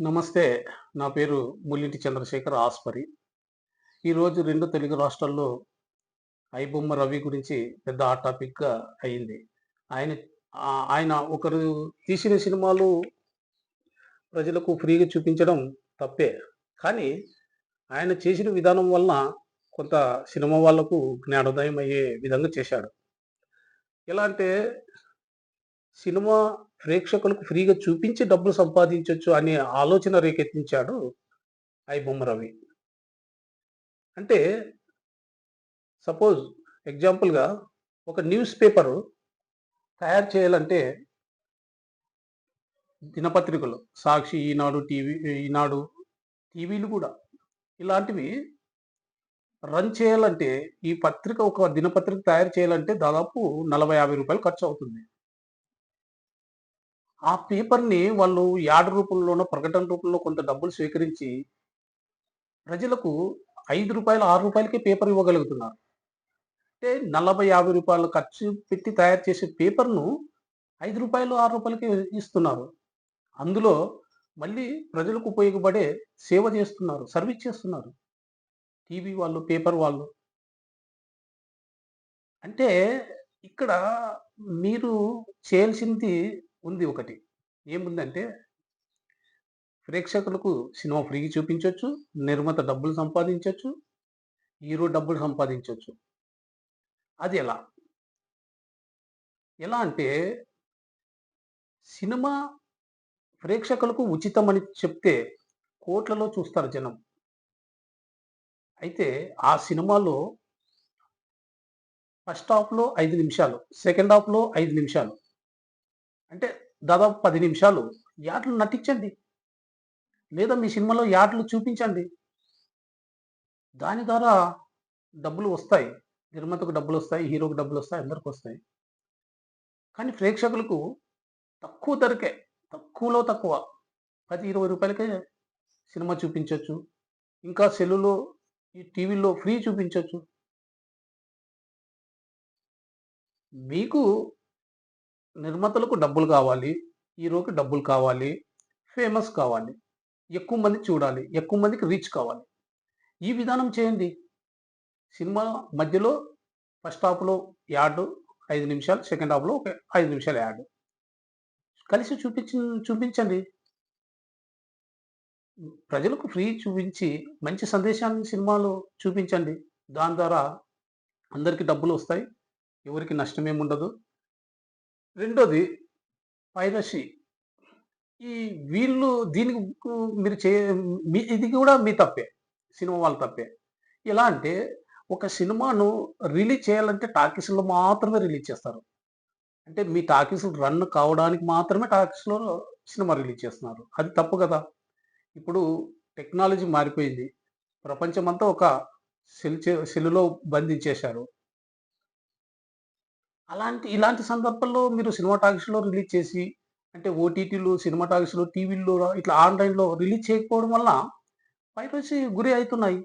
నమస్తే నా పేరు ముల్లింటి చంద్రశేఖర్ ఆస్పరి. ఈరోజు రెండు తెలుగు రాష్ట్రాల్లో ఐబొమ్మ రవి గురించి పెద్ద హాట్ టాపిక్గా అయింది. ఆయన ఆయన ఒకరు తీసిన సినిమాలు ప్రజలకు ఫ్రీగా చూపించడం తప్పే. కానీ ఆయన చేసిన విధానం వలన కొంత సినిమా వాళ్ళకు జ్ఞానోదయం అయ్యే విధంగా చేశాడు. ఎలా అంటే సినిమా ప్రేక్షకులకు ఫ్రీగా చూపించి డబ్బులు సంపాదించవచ్చు అనే ఆలోచన రేకెత్తించాడు ఐ బొమ్మ రవి. అంటే సపోజ్ ఎగ్జాంపుల్గా ఒక న్యూస్ పేపర్ తయారు చేయాలంటే దినపత్రికలు సాక్షి ఈనాడు టీవీ ఈనాడు టీవీలు కూడా ఇలాంటివి రన్ చేయాలంటే ఈ పత్రిక ఒక దినపత్రిక తయారు చేయాలంటే దాదాపు నలభై యాభై రూపాయలు ఖర్చు అవుతుంది. ఆ పేపర్ని వాళ్ళు యాడ్ రూపంలోనో ప్రకటన రూపంలో కొంత డబ్బులు స్వీకరించి ప్రజలకు ఐదు రూపాయలు ఆరు రూపాయలకే పేపర్ ఇవ్వగలుగుతున్నారు. అంటే నలభై యాభై రూపాయలు ఖర్చు పెట్టి తయారు చేసే పేపర్ను ఐదు రూపాయలు ఆరు రూపాయలకి ఇస్తున్నారు. అందులో మళ్ళీ ప్రజలకు ఉపయోగపడే సేవ చేస్తున్నారు సర్వీస్ చేస్తున్నారు. టీవీ వాళ్ళు పేపర్ వాళ్ళు. అంటే ఇక్కడ మీరు చేయాల్సింది ఉంది ఒకటి. ఏముందంటే ప్రేక్షకులకు సినిమా ఫ్రీగా చూపించవచ్చు నిర్మాత డబ్బులు సంపాదించవచ్చు హీరో డబ్బులు సంపాదించవచ్చు అది ఎలా? ఎలా అంటే సినిమా ప్రేక్షకులకు ఉచితమని చెప్తే కోట్లలో చూస్తారు జనం. అయితే ఆ సినిమాలో ఫస్ట్ హాఫ్లో ఐదు నిమిషాలు సెకండ్ హాఫ్లో ఐదు నిమిషాలు. అంటే దాదాపు పది నిమిషాలు. యాట్లు నటించండి. లేదా మీ సినిమాలో యాటలు చూపించండి. దాని ద్వారా డబ్బులు వస్తాయి. నిర్మాతకు డబ్బులు వస్తాయి. హీరోకి డబ్బులు వస్తాయి. అందరికి వస్తాయి. కానీ ప్రేక్షకులకు తక్కువ ధరకే తక్కువలో తక్కువ పది ఇరవై రూపాయలకే సినిమా చూపించవచ్చు ఇంకా సెల్లులో ఈ టీవీలో ఫ్రీ చూపించవచ్చు మీకు నిర్మాతలకు డబ్బులు కావాలి హీరోకి డబ్బులు కావాలి ఫేమస్ కావాలి ఎక్కువ మంది చూడాలి ఎక్కువ మందికి రీచ్ కావాలి. ఈ విధానం చేయండి. సినిమా మధ్యలో ఫస్ట్ హాఫ్లో యాడ్ ఐదు నిమిషాలు సెకండ్ హాఫ్లో ఒక ఐదు నిమిషాలు యాడ్. కలిసి చూపించి చూపించండి. ప్రజలకు ఫ్రీ చూపించి మంచి సందేశాన్ని సినిమాలో చూపించండి. దాని ద్వారా అందరికీ డబ్బులు వస్తాయి. ఎవరికి నష్టమేముండదు ఉండదు రెండోది పైరసీ. ఈ వీళ్ళు దీనికి మీరు చే మీ ఇది కూడా మీ తప్పే సినిమా వాళ్ళ తప్పే. ఎలా అంటే ఒక సినిమాను రిలీజ్ చేయాలంటే టాకీస్లో మాత్రమే రిలీజ్ చేస్తారు. అంటే మీ టాకీస్ రన్ కావడానికి మాత్రమే టాకీస్లో సినిమా రిలీజ్ చేస్తున్నారు. అది తప్పు కదా. ఇప్పుడు టెక్నాలజీ మారిపోయింది. ప్రపంచమంతా ఒక సెల్ చే సెల్లులో బంధించేశారు. అలాంటి ఇలాంటి సందర్భాల్లో మీరు సినిమా టాక్స్లో రిలీజ్ చేసి అంటే ఓటీటీలు సినిమా టాక్స్లో టీవీల్లో ఇట్లా ఆన్లైన్లో రిలీజ్ చేయకపోవడం వల్ల పైరసీ గురి అవుతున్నాయి.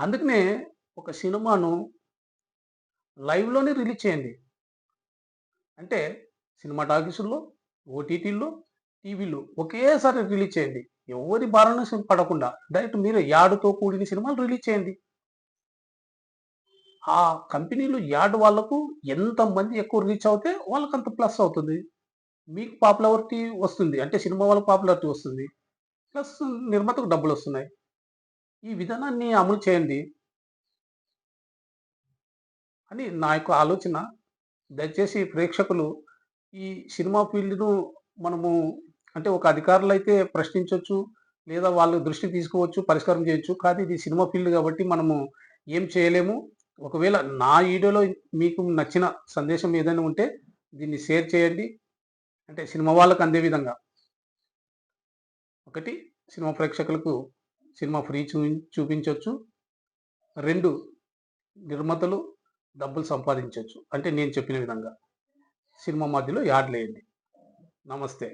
అందుకనే ఒక సినిమాను లైవ్లోనే రిలీజ్ చేయండి. అంటే సినిమా టాకీసుల్లో ఓటీటీల్లో టీవీలో ఒకేసారి రిలీజ్ చేయండి. ఎవరి బారిన పడకుండా డైరెక్ట్ మీరు యాడ్తో కూడిన సినిమాలు రిలీజ్ చేయండి. ఆ కంపెనీలు యాడ్ వాళ్ళకు ఎంతమంది ఎక్కువ రీచ్ అవుతే వాళ్ళకి అంత ప్లస్ అవుతుంది. మీకు పాపులారిటీ వస్తుంది. అంటే సినిమా వాళ్ళకి పాపులారిటీ వస్తుంది. ప్లస్ నిర్మాతకు డబ్బులు వస్తున్నాయి. ఈ విధానాన్ని అమలు చేయండి. అని నా యొక్క ఆలోచన. దయచేసి ప్రేక్షకులు ఈ సినిమా ఫీల్డ్ను మనము అంటే ఒక అధికారులు అయితే ప్రశ్నించవచ్చు లేదా వాళ్ళు దృష్టికి తీసుకోవచ్చు పరిష్కారం చేయొచ్చు. కానీ ఇది సినిమా ఫీల్డ్ కాబట్టి మనము ఏం చేయలేము. ఒకవేళ నా వీడియోలో మీకు నచ్చిన సందేశం ఏదైనా ఉంటే దీన్ని షేర్ చేయండి. అంటే సినిమా వాళ్ళకు అందే విధంగా. ఒకటి సినిమా ప్రేక్షకులకు సినిమా ఫ్రీ చూ చూపించవచ్చు రెండు నిర్మాతలు డబ్బులు సంపాదించవచ్చు అంటే నేను చెప్పిన విధంగా. సినిమా మధ్యలో యాడ్లేయండి నమస్తే.